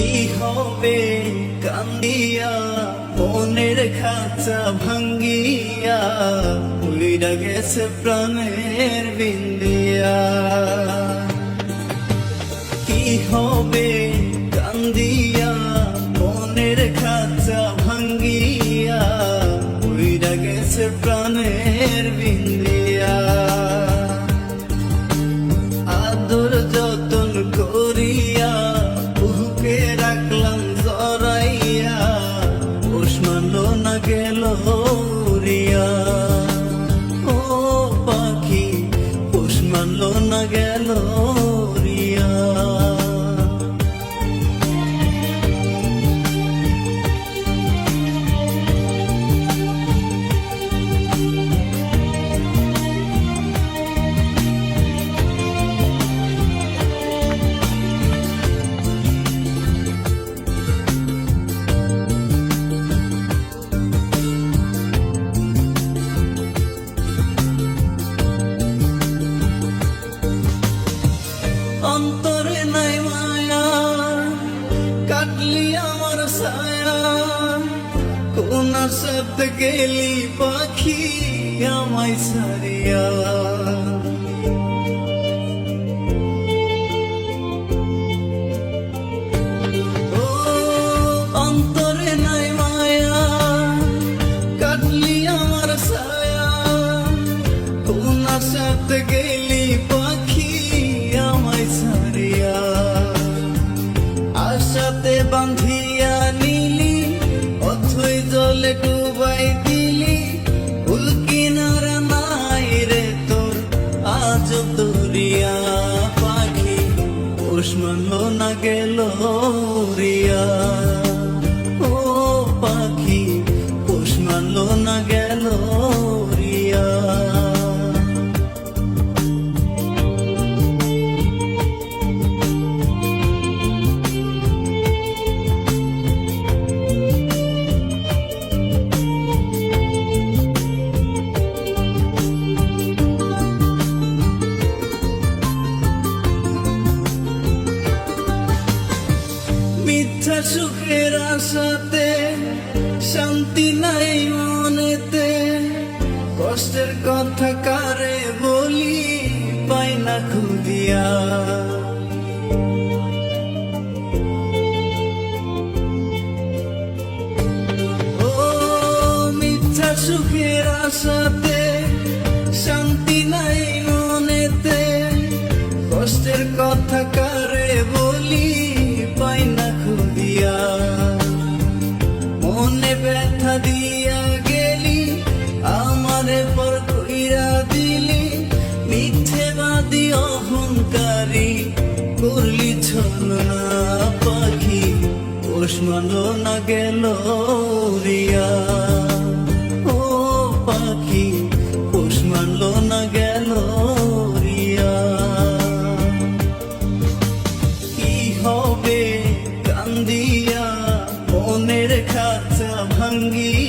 কি হবে? কান্দিয়া মনের খাঁচা ভাঙ্গিয়া উইরা গেছে প্রাণের বিন্দিয়া। কি হবে? মানলো না গেল। কোন শব্দ গেলি পাখি আমায় সারিয়া অথই ডুবাই দিলি, ফুল কিনারা নাই রে তোর। আজ দরিয়া পাখি উষ্মানো না গেল রিয়া সুখের আশাতে, শান্তি নাই মনেতে। কষ্টের কথা কারে বলি, পাই না খুদিয়া ও মিথ্যা সুখের আশাতে, শান্তি পাখি মানো না রিয়া। ও পাখি হবে কান্দিয়া মনের খাঁচা ভাঙ্গিয়া